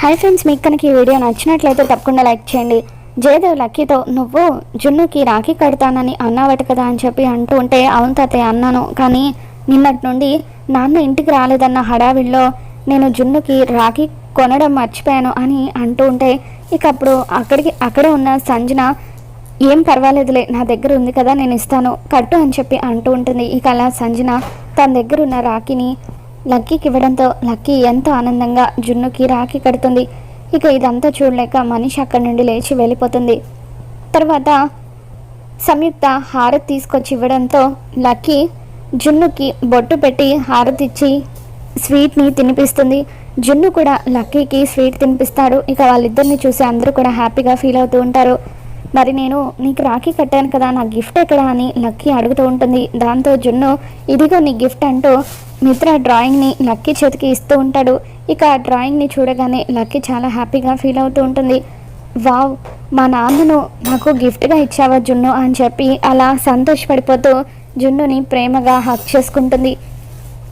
Hi friends మీకు కనుక ఈ వీడియో నచ్చినట్లయితే తప్పకుండా లైక్ చేయండి. జయదేవ్ లక్కీతో నువ్వు జున్నుకి రాఖీ కడతానని అన్నావట కదా అని చెప్పి అంటూ ఉంటే అవును తాతయ్య అన్నాను. కానీ నిన్నటి నుండి నాన్న ఇంటికి రాలేదన్న హడావిడిలో నేను జున్నుకి రాఖీ కొనడం మర్చిపోయాను అని అంటూ ఉంటే ఇక అప్పుడు అక్కడికి అక్కడే ఉన్న సంజన ఏం పర్వాలేదులే నా దగ్గర ఉంది కదా నేను ఇస్తాను కట్టు అని చెప్పి అంటూ ఉంటుంది. ఇక అలా సంజన తన దగ్గర ఉన్న రాఖీని లక్కీకి ఇవ్వడంతో లక్కీ ఎంతో ఆనందంగా జున్నుకి రాఖీ కడుతుంది. ఇక ఇదంతా చూడలేక మనిషి అక్కడి నుండి లేచి వెళ్ళిపోతుంది. తర్వాత సంయుక్త హారతి తీసుకొచ్చి ఇవ్వడంతో లక్కీ జున్నుకి బొట్టు పెట్టి హారతి ఇచ్చి స్వీట్ని తినిపిస్తుంది. జున్ను కూడా లక్కీకి స్వీట్ తినిపిస్తాడు. ఇక వాళ్ళిద్దరిని చూసి అందరూ కూడా హ్యాపీగా ఫీల్ అవుతూ ఉంటారు. మరి నేను నీకు రాఖీ కట్టాను కదా నా గిఫ్ట్ ఎక్కడ? అని లక్కీ అడుగుతూ ఉంటుంది. దాంతో జున్ను ఇదిగో నీ గిఫ్ట్ అంటూ మిత్ర డ్రాయింగ్ని లక్కీ చేతికి ఇస్తూ ఉంటాడు. ఇక ఆ డ్రాయింగ్ని చూడగానే లక్కీ చాలా హ్యాపీగా ఫీల్ అవుతూ ఉంటుంది. వావ్ మా నాన్నను నాకు గిఫ్ట్గా ఇచ్చావా జున్ను? అని చెప్పి అలా సంతోషపడిపోతూ జున్నుని ప్రేమగా హక్ చేసుకుంటుంది.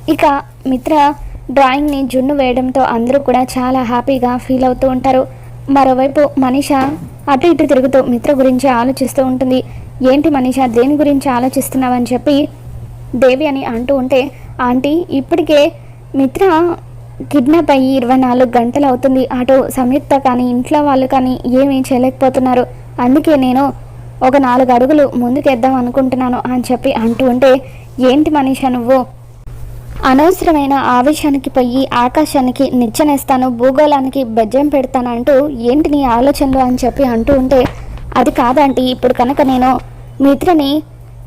ఇక మిత్ర డ్రాయింగ్ని జున్ను వేయడంతో అందరూ కూడా చాలా హ్యాపీగా ఫీల్ అవుతూ ఉంటారు. మరోవైపు మనిష అటు ఇటు తిరుగుతూ మిత్ర గురించి ఆలోచిస్తూ ఉంటుంది. ఏంటి మనిష దేని గురించి ఆలోచిస్తున్నావని చెప్పి దేవి అని అంటూ ఉంటే ఆంటీ ఇప్పటికే మిత్ర కిడ్నాప్ అయ్యి ఇరవై నాలుగు గంటలు అవుతుంది. అటు సంయుక్త కానీ ఇంట్లో వాళ్ళు కానీ ఏమీ చేయలేకపోతున్నారు. అందుకే నేను ఒక నాలుగు అడుగులు ముందుకేద్దాం అనుకుంటున్నాను అని చెప్పి అంటూ ఉంటే ఏంటి మనీష నువ్వు? అనవసరమైన ఆవేశానికి పోయి ఆకాశానికి నిచ్చెనేస్తాను భూగోళానికి బెజ్జం పెడతానంటూ ఏంటి నీ ఆలోచనలు? అని చెప్పి అంటూ ఉంటే అది కాదంటే ఇప్పుడు కనుక నేను మిత్రని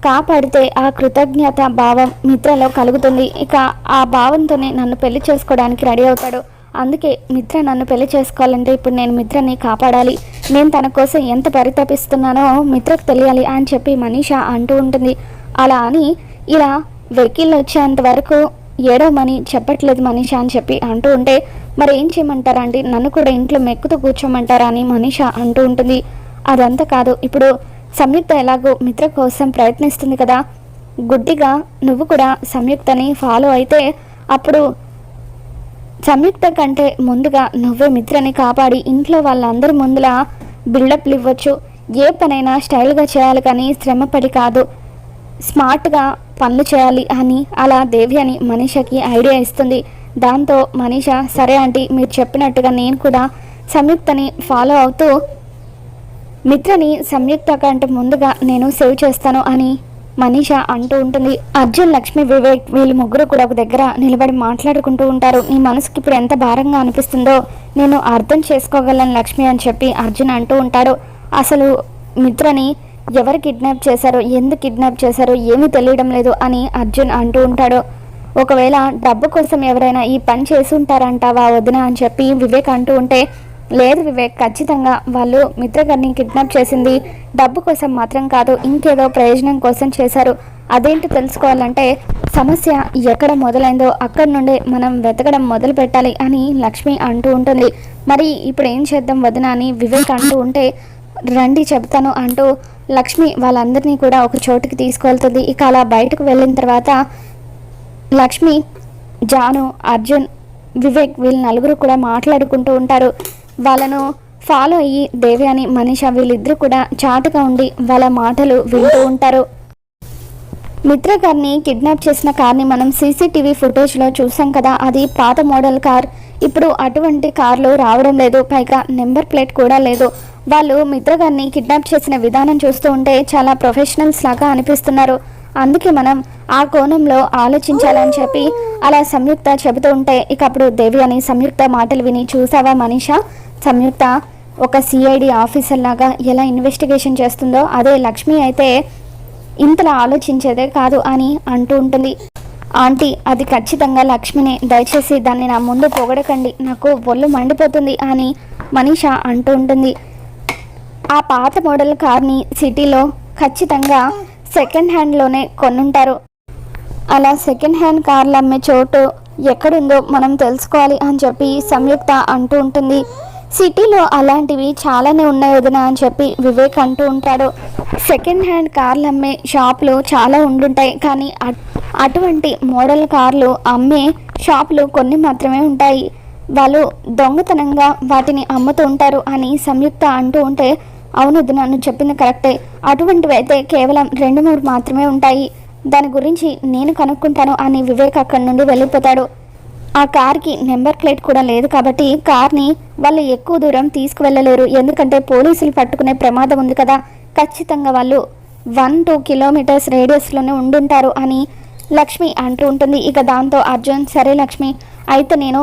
కాపాడితే ఆ కృతజ్ఞత భావం మిత్రలో కలుగుతుంది. ఇక ఆ భావంతోనే నన్ను పెళ్ళి చేసుకోవడానికి రెడీ అవుతాడు. అందుకే మిత్ర నన్ను పెళ్ళి చేసుకోవాలంటే ఇప్పుడు నేను మిత్రని కాపాడాలి. నేను తన కోసం ఎంత పరితపిస్తున్నానో మిత్రకు తెలియాలి అని చెప్పి మనీష అంటూ ఉంటుంది. అలా అని ఇలా వెహికల్ వచ్చేంత వరకు ఏడవమని చెప్పట్లేదు మనీష అని చెప్పి అంటూ ఉంటే మరి ఏం చేయమంటారా అండి నన్ను కూడా ఇంట్లో మెక్కుతూ కూర్చోమంటారా అని మనీష అంటూ ఉంటుంది. అదంతా కాదు ఇప్పుడు సంయుక్త ఎలాగో మిత్ర కోసం ప్రయత్నిస్తుంది కదా. గుడ్డిగా నువ్వు కూడా సంయుక్తని ఫాలో అయితే అప్పుడు సంయుక్త కంటే ముందుగా నువ్వే మిత్రని కాపాడి ఇంట్లో వాళ్ళందరి ముందులా బిల్డప్లు ఇవ్వచ్చు. ఏ పనైనా స్టైల్గా చేయాలి కానీ శ్రమపడి కాదు. స్మార్ట్గా పనులు చేయాలి అని అలా దేవి అని మనీషకి ఐడియా ఇస్తుంది. దాంతో మనీష సరే ఆంటీ మీరు చెప్పినట్టుగా నేను కూడా సంయుక్తని ఫాలో అవుతూ మిత్రని సంయుక్త కంటే ముందుగా నేను సేవ్ చేస్తాను అని మనీష అంటూ ఉంటుంది. అర్జున్ లక్ష్మి వివేక్ వీళ్ళు ముగ్గురు కూడా ఒక దగ్గర నిలబడి మాట్లాడుకుంటూ ఉంటారు. నీ మనసుకి ఇప్పుడు ఎంత భారంగా అనిపిస్తుందో నేను అర్థం చేసుకోగలను లక్ష్మి అని చెప్పి అర్జున్ అంటూ ఉంటాడు. అసలు మిత్రని ఎవరు కిడ్నాప్ చేశారో? ఎందుకు కిడ్నాప్ చేశారో? ఏమీ తెలియడం లేదు అని అర్జున్ అంటూ ఉంటాడు. ఒకవేళ డబ్బు కోసం ఎవరైనా ఈ పని చేసి ఉంటారంటావా వదిన అని చెప్పి వివేక్ అంటూ ఉంటే లేదు వివేక్ ఖచ్చితంగా వాళ్ళు మిత్రగారిని కిడ్నాప్ చేసింది. డబ్బు కోసం మాత్రం కాదు ఇంకేదో ప్రయోజనం కోసం చేశారు. అదేంటి తెలుసుకోవాలంటే సమస్య ఎక్కడ మొదలైందో అక్కడి నుండే మనం వెతకడం మొదలు పెట్టాలి అని లక్ష్మి అంటూ ఉంటుంది. మరి ఇప్పుడు ఏం చేద్దాం వదిన అని వివేక్ అంటూ ఉంటే రండి చెప్తాను అంటూ లక్ష్మి వాళ్ళందరినీ కూడా ఒక చోటుకి తీసుకువెళ్తుంది. ఇక అలా బయటకు వెళ్ళిన తర్వాత లక్ష్మి జాను అర్జున్ వివేక్ వీళ్ళు నలుగురు కూడా మాట్లాడుకుంటూ ఉంటారు. వాళ్ళను ఫాలో అయ్యి దేవి అని మనిష వీళ్ళిద్దరూ కూడా చాటుగా ఉండి వాళ్ళ మాటలు వింటూ ఉంటారు. మిత్ర గారిని కిడ్నాప్ చేసిన కార్ని మనం సీసీటీవీ ఫుటేజ్లో చూసాం కదా. అది పాత మోడల్ కార్. ఇప్పుడు అటువంటి కార్లు రావడం లేదు. పైగా నెంబర్ ప్లేట్ కూడా లేదు. వాళ్ళు మిత్ర గారిని కిడ్నాప్ చేసిన విధానం చూస్తూ ఉంటే చాలా ప్రొఫెషనల్స్ లాగా అనిపిస్తున్నారు. అందుకే మనం ఆ కోణంలో ఆలోచించాలని చెప్పి అలా సంయుక్త చెబుతూ ఉంటే ఇక అప్పుడు దేవి అని సంయుక్త మాటలు విని చూసావా మనీషా? సంయుక్త ఒక సిఐడి ఆఫీసర్ లాగా ఎలా ఇన్వెస్టిగేషన్ చేస్తుందో అదే లక్ష్మి అయితే ఇంతలా ఆలోచించేదే కాదు అని అంటూ ఉంటుంది. ఆంటీ అది ఖచ్చితంగా లక్ష్మిని. దయచేసి దాన్ని నా ముందు పొగడకండి. నాకు ఒళ్ళు మండిపోతుంది అని మనీష అంటూ ఉంటుంది. ఆ పాత మోడల్ కార్ని సిటీలో ఖచ్చితంగా సెకండ్ హ్యాండ్లోనే కొనుంటారు. అలా సెకండ్ హ్యాండ్ కార్లు అమ్మే చోటు ఎక్కడుందో మనం తెలుసుకోవాలి అని చెప్పి సంయుక్త అంటూ ఉంటుంది. సిటీలో అలాంటివి చాలానే ఉన్నాయి వదిన అని చెప్పి వివేక్ అంటూ ఉంటాడు. సెకండ్ హ్యాండ్ కార్లు అమ్మే షాపులు చాలా ఉండుంటాయి. కానీ అటువంటి మోడల్ కార్లు అమ్మే షాపులు కొన్ని మాత్రమే ఉంటాయి. వాళ్ళు దొంగతనంగా వాటిని అమ్ముతూ ఉంటారు అని సంయుక్త అంటూ ఉంటే అవును ఇది నన్ను చెప్పింది కరెక్టే. అటువంటివి అయితే కేవలం రెండు మూడు మాత్రమే ఉంటాయి. దాని గురించి నేను కనుక్కుంటాను అని వివేక్ అక్కడి నుండి వెళ్ళిపోతాడు. ఆ కార్కి నెంబర్ ప్లేట్ కూడా లేదు కాబట్టి కార్ని వాళ్ళు ఎక్కువ దూరం తీసుకువెళ్ళలేరు. ఎందుకంటే పోలీసులు పట్టుకునే ప్రమాదం ఉంది కదా. ఖచ్చితంగా వాళ్ళు వన్ టూ కిలోమీటర్స్ రేడియస్లోనే ఉండుంటారు అని లక్ష్మి అంటూ ఉంటుంది. ఇక దాంతో అర్జున్ సరే లక్ష్మి అయితే నేను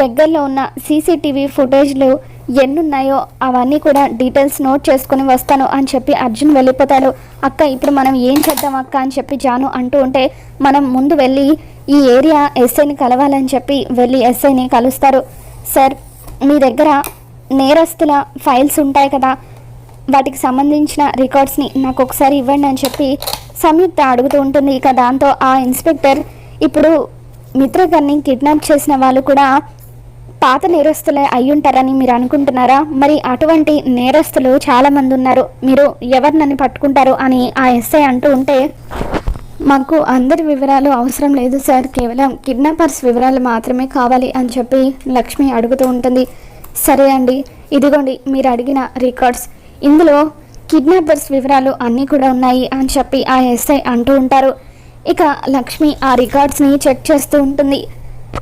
దగ్గరలో ఉన్న సీసీటీవీ ఫుటేజ్లు ఎన్నున్నాయో అవన్నీ కూడా డీటెయిల్స్ నోట్ చేసుకుని వస్తాను అని చెప్పి అర్జున్ వెళ్ళిపోతాడు. అక్క ఇప్పుడు మనం ఏం చేద్దాం అక్క అని చెప్పి జాను అంటూ ఉంటే మనం ముందు వెళ్ళి ఈ ఏరియా ఎస్ఐని కలవాలని చెప్పి వెళ్ళి ఎస్ఐని కలుస్తారు. సార్ మీ దగ్గర నేరస్తుల ఫైల్స్ ఉంటాయి కదా? వాటికి సంబంధించిన రికార్డ్స్ని నాకు ఒకసారి ఇవ్వండి అని చెప్పి సంయుక్త అడుగుతూ ఉంటుంది. ఇక దాంతో ఆ ఇన్స్పెక్టర్ ఇప్పుడు మిత్రగారిని కిడ్నాప్ చేసిన వాళ్ళు కూడా పాత నేరస్తులే అయ్యుంటారని మీరు అనుకుంటున్నారా? మరి అటువంటి నేరస్తులు చాలామంది ఉన్నారు మీరు ఎవరినని పట్టుకుంటారు అని ఆ ఎస్ఐ అంటూ ఉంటే మాకు అందరి వివరాలు అవసరం లేదు సార్. కేవలం కిడ్నాపర్స్ వివరాలు మాత్రమే కావాలి అని చెప్పి లక్ష్మి అడుగుతూ ఉంటుంది. సరే అండి. ఇదిగోండి మీరు అడిగిన రికార్డ్స్. ఇందులో కిడ్నాపర్స్ వివరాలు అన్నీ కూడా ఉన్నాయి అని చెప్పి ఆ ఎస్ఐ అంటూ ఉంటారు. ఇక లక్ష్మి ఆ రికార్డ్స్ని చెక్ చేస్తూ ఉంటుంది.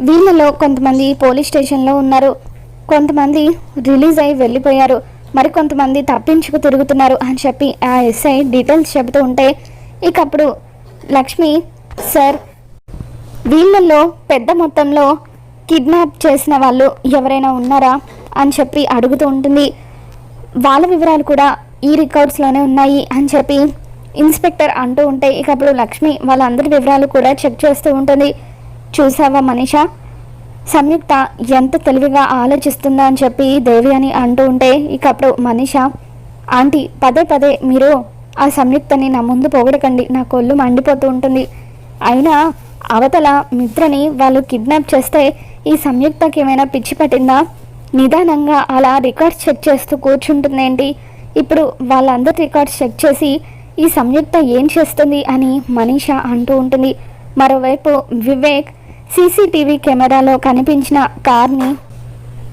వీళ్ళలో కొంతమంది పోలీస్ స్టేషన్లో ఉన్నారు. కొంతమంది రిలీజ్ అయి వెళ్ళిపోయారు. మరి కొంతమంది తప్పించుకు తిరుగుతున్నారు అని చెప్పి ఆ ఎస్ఐ డీటెయిల్స్ చెబుతూ ఉంటే ఇక అప్పుడు లక్ష్మి సార్ వీళ్ళల్లో పెద్ద మొత్తంలో కిడ్నాప్ చేసిన వాళ్ళు ఎవరైనా ఉన్నారా అని చెప్పి అడుగుతూ ఉంటుంది. వాళ్ళ వివరాలు కూడా ఈ రికార్డ్స్లోనే ఉన్నాయి అని చెప్పి ఇన్స్పెక్టర్ అంటూ ఉంటే ఇక అప్పుడు లక్ష్మి వాళ్ళందరి వివరాలు కూడా చెక్ చేస్తూ ఉంటుంది. చూసావా మనిష? సంయుక్త ఎంత తెలివిగా ఆలోచిస్తుందా అని చెప్పి దేవి అని అంటూ ఉంటే ఇక అప్పుడు మనీష ఆంటీ పదే పదే మీరు ఆ సంయుక్తని నా ముందు పొగడకండి నా కొళ్ళు మండిపోతూ ఉంటుంది. అయినా అవతల మిత్రని వాళ్ళు కిడ్నాప్ చేస్తే ఈ సంయుక్తకి ఏమైనా పిచ్చి పట్టిందా? నిదానంగా అలా రికార్డ్స్ చెక్ చేస్తూ కూర్చుంటుందేంటి ఇప్పుడు వాళ్ళందరి రికార్డ్స్ చెక్ చేసి ఈ సంయుక్త ఏం చేస్తుంది అని మనీష అంటూ ఉంటుంది. మరోవైపు వివేక్ సీసీటీవీ కెమెరాలో కనిపించిన కార్ని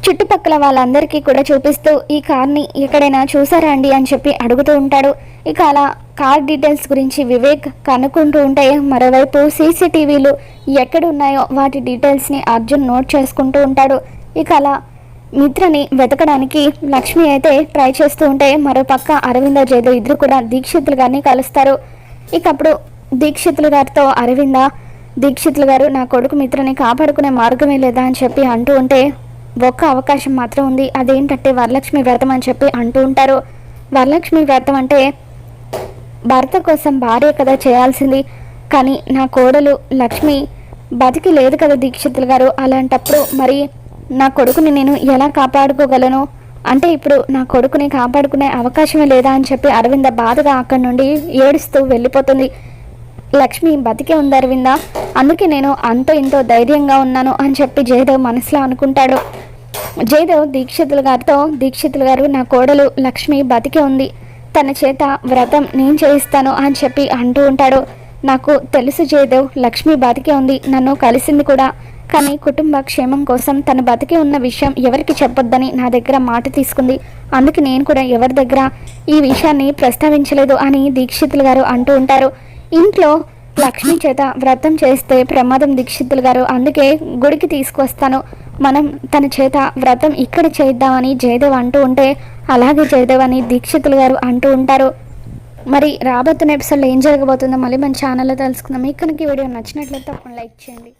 చుట్టుపక్కల వాళ్ళందరికీ కూడా చూపిస్తూ ఈ కార్ని ఎక్కడైనా చూసారా అండి? అని చెప్పి అడుగుతూ ఉంటాడు. ఇక అలా కార్ డీటెయిల్స్ గురించి వివేక్ కనుక్కుంటూ ఉంటే మరోవైపు సీసీటీవీలు ఎక్కడున్నాయో వాటి డీటెయిల్స్ని అర్జున్ నోట్ చేసుకుంటూ ఉంటాడు. ఇక అలా మిత్రని వెతకడానికి లక్ష్మి అయితే ట్రై చేస్తూ ఉంటే మరోపక్క అరవింద జయదేవ్ ఇద్దరు కూడా దీక్షితులు గారిని కలుస్తారు. ఇక అప్పుడు దీక్షితులు గారితో అరవింద దీక్షితులు గారు నా కొడుకు మిత్రుని కాపాడుకునే మార్గమే లేదా అని చెప్పి అంటూ ఉంటే ఒక్క అవకాశం మాత్రం ఉంది. అదేంటంటే వరలక్ష్మి వ్రతం అని చెప్పి అంటూ ఉంటారు. వరలక్ష్మి వ్రతం అంటే భర్త కోసం భార్య కదా చేయాల్సింది. కానీ నా కోడలు లక్ష్మి బతికి లేదు కదా దీక్షితులు గారు. అలాంటప్పుడు మరి నా కొడుకుని నేను ఎలా కాపాడుకోగలను? అంటే ఇప్పుడు నా కొడుకుని కాపాడుకునే అవకాశమే లేదా అని చెప్పి అరవింద బాధగా అక్కడి నుండి ఏడుస్తూ వెళ్ళిపోతుంది. లక్ష్మి బతికే ఉంది అరవింద? అందుకే నేను అంతో ఇంతో ధైర్యంగా ఉన్నాను అని చెప్పి జయదేవ్ మనసులో అనుకుంటాడు. జయదేవ్ దీక్షితుల గారితో దీక్షితులు గారు నా కోడలు లక్ష్మి బతికే ఉంది. తన చేత వ్రతం నేను చేయిస్తాను అని చెప్పి అంటూ ఉంటాడు. నాకు తెలుసు జయదేవ్ లక్ష్మి బతికే ఉంది. నన్ను కలిసింది కూడా. కానీ కుటుంబ క్షేమం కోసం తన బతికి ఉన్న విషయం ఎవరికి చెప్పొద్దని నా దగ్గర మాట తీసుకుంది. అందుకే నేను కూడా ఎవరి దగ్గర ఈ విషయాన్ని ప్రస్తావించలేదు అని దీక్షితులు గారు అంటూ ఉంటారు. ఇంట్లో లక్ష్మి చేత వ్రతం చేస్తే ప్రమాదం దీక్షితులు గారు అందుకే గుడికి తీసుకొస్తాను మనం తన చేత వ్రతం ఇక్కడ చేద్దామని జయదేవ్ అంటూ ఉంటే అలాగే జయదేవ్ అని దీక్షితులు గారు అంటూ ఉంటారు. మరి రాబోతున్న ఎపిసోడ్లో ఏం జరగబోతుందో మళ్ళీ మన ఛానల్లో తెలుసుకుందాం. ఇక్కడికి వీడియో నచ్చినట్లయితే తప్పకుండా లైక్ చేయండి.